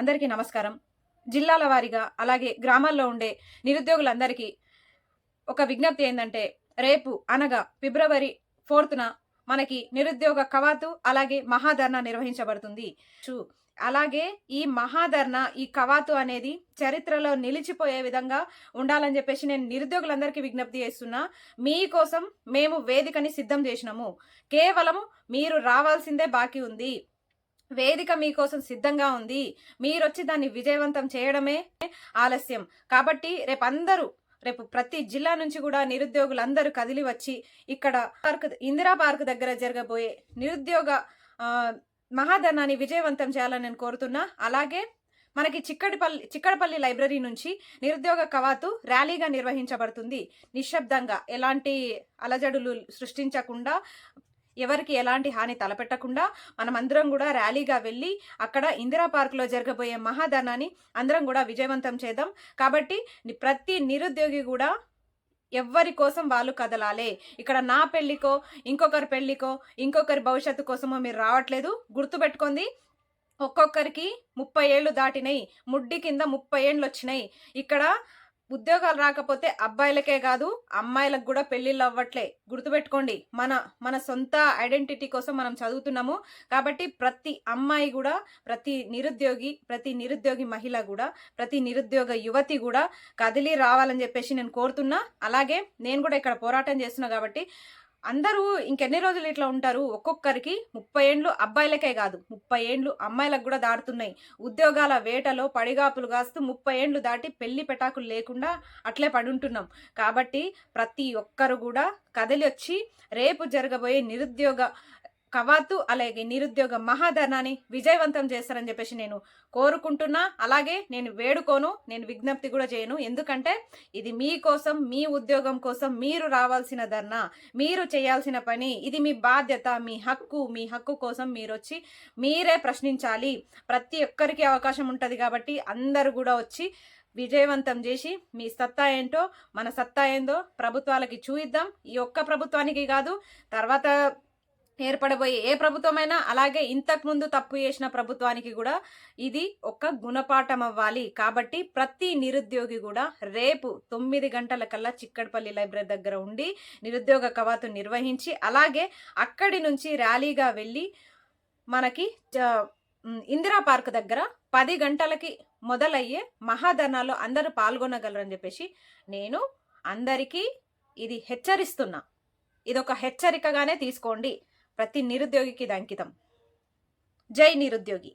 అందరికీ నమస్కారం. జిల్లాల వారీగా అలాగే గ్రామాల్లో ఉండే నిరుద్యోగులందరికీ ఒక విజ్ఞప్తి ఏంటంటే రేపు అనగా ఫిబ్రవరి ఫోర్త్న మనకి నిరుద్యోగ కవాతు అలాగే మహాధర్నా నిర్వహించబడుతుంది. అలాగే ఈ మహాధర్ణ ఈ కవాతు అనేది చరిత్రలో నిలిచిపోయే విధంగా ఉండాలని చెప్పేసి నేను నిరుద్యోగులందరికీ విజ్ఞప్తి చేస్తున్నా. మీకోసం మేము వేదికని సిద్ధం చేసినాము. కేవలం మీరు రావాల్సిందే బాకీ ఉంది. వేదిక మీకోసం సిద్ధంగా ఉంది. మీరొచ్చి దాన్ని విజయవంతం చేయడమే ఆలస్యం. కాబట్టి రేపు అందరూ రేపు ప్రతి జిల్లా నుంచి కూడా నిరుద్యోగులందరూ కదిలి వచ్చి ఇక్కడ పార్క్ ఇందిరా పార్క్ దగ్గర జరగబోయే నిరుద్యోగ మహాధనాన్ని విజయవంతం చేయాలని నేను కోరుతున్నా. అలాగే మనకి చిక్కడిపల్లి చిక్కడపల్లి లైబ్రరీ నుంచి నిరుద్యోగ కవాతు ర్యాలీగా నిర్వహించబడుతుంది. నిశ్శబ్దంగా ఎలాంటి అలజడులు సృష్టించకుండా ఎవరికి ఎలాంటి హాని తలపెట్టకుండా మనం అందరం కూడా ర్యాలీగా వెళ్ళి అక్కడ ఇందిరా పార్క్లో జరగబోయే మహాధనాన్ని అందరం కూడా విజయవంతం చేద్దాం. కాబట్టి ప్రతి నిరుద్యోగి కూడా ఎవ్వరి కోసం వాళ్ళు కదలాలే. ఇక్కడ నా పెళ్ళికో ఇంకొకరి పెళ్ళికో ఇంకొకరి భవిష్యత్తు కోసమో మీరు రావట్లేదు. గుర్తుపెట్టుకోండి ఒక్కొక్కరికి ముప్పై ఏళ్ళు దాటినాయి ముడ్డి కింద ముప్పై ఏళ్ళు వచ్చినాయి ఇక్కడ ఉద్యోగాలు రాకపోతే అబ్బాయిలకే కాదు అమ్మాయిలకు కూడా పెళ్ళిళ్ళు అవ్వట్లే. గుర్తుపెట్టుకోండి మన మన సొంత ఐడెంటిటీ కోసం మనం చదువుతున్నాము. కాబట్టి ప్రతి అమ్మాయి కూడా ప్రతి నిరుద్యోగి ప్రతి నిరుద్యోగి మహిళ కూడా ప్రతి నిరుద్యోగ యువతి కూడా కదిలి రావాలని చెప్పేసి నేను కోరుతున్నా. అలాగే నేను కూడా ఇక్కడ పోరాటం చేస్తున్నా కాబట్టి అందరూ ఇంకెన్ని రోజులు ఇట్లా ఉంటారు? ఒక్కొక్కరికి ముప్పై ఏండ్లు అబ్బాయిలకే కాదు ముప్పై ఏండ్లు అమ్మాయిలకు కూడా దాటుతున్నాయి ఉద్యోగాల వేటలో పడిగాపులు కాస్తూ ముప్పై ఏండ్లు దాటి పెళ్ళి పెటాకులు లేకుండా అట్లే పడుంటున్నాం. కాబట్టి ప్రతి ఒక్కరు కూడా కదిలి వచ్చి రేపు జరగబోయే నిరుద్యోగ కవాతు అలాగే నిరుద్యోగ మహాధర్నాన్ని విజయవంతం చేస్తారని చెప్పేసి నేను కోరుకుంటున్నా. అలాగే నేను వేడుకోను నేను విజ్ఞప్తి కూడా చేయను. ఎందుకంటే ఇది మీ కోసం మీ ఉద్యోగం కోసం మీరు రావాల్సిన ధర్నా మీరు చేయాల్సిన పని ఇది మీ బాధ్యత మీ హక్కు మీ హక్కు కోసం మీరు వచ్చి మీరే ప్రశ్నించాలి. ప్రతి ఒక్కరికి అవకాశం ఉంటుంది కాబట్టి అందరూ కూడా వచ్చి విజయవంతం చేసి మీ సత్తా ఏంటో మన సత్తా ఏందో ప్రభుత్వాలకి చూయిద్దాం. ఈ ఒక్క ప్రభుత్వానికి కాదు తర్వాత ఏర్పడబోయే ఏ ప్రభుత్వమైనా అలాగే ఇంతకు ముందు తప్పు చేసిన ప్రభుత్వానికి కూడా ఇది ఒక గుణపాఠం అవ్వాలి కాబట్టి ప్రతి నిరుద్యోగి కూడా రేపు తొమ్మిది గంటల కల్లా చిక్కడపల్లి లైబ్రరీ దగ్గర ఉండి నిరుద్యోగ కవాతు నిర్వహించి అలాగే అక్కడి నుంచి ర్యాలీగా వెళ్ళి మనకి చ- ఇందిరా పార్క్ దగ్గర పది గంటలకి మొదలయ్యే మహాధర్నాలో అందరూ పాల్గొనగలరని చెప్పేసి నేను అందరికీ ఇది హెచ్చరిస్తున్నా. ఇదొక హెచ్చరికగానే తీసుకోండి. ప్రతి నిరుద్యోగికి ఇది అంకితం. జై నిరుద్యోగి.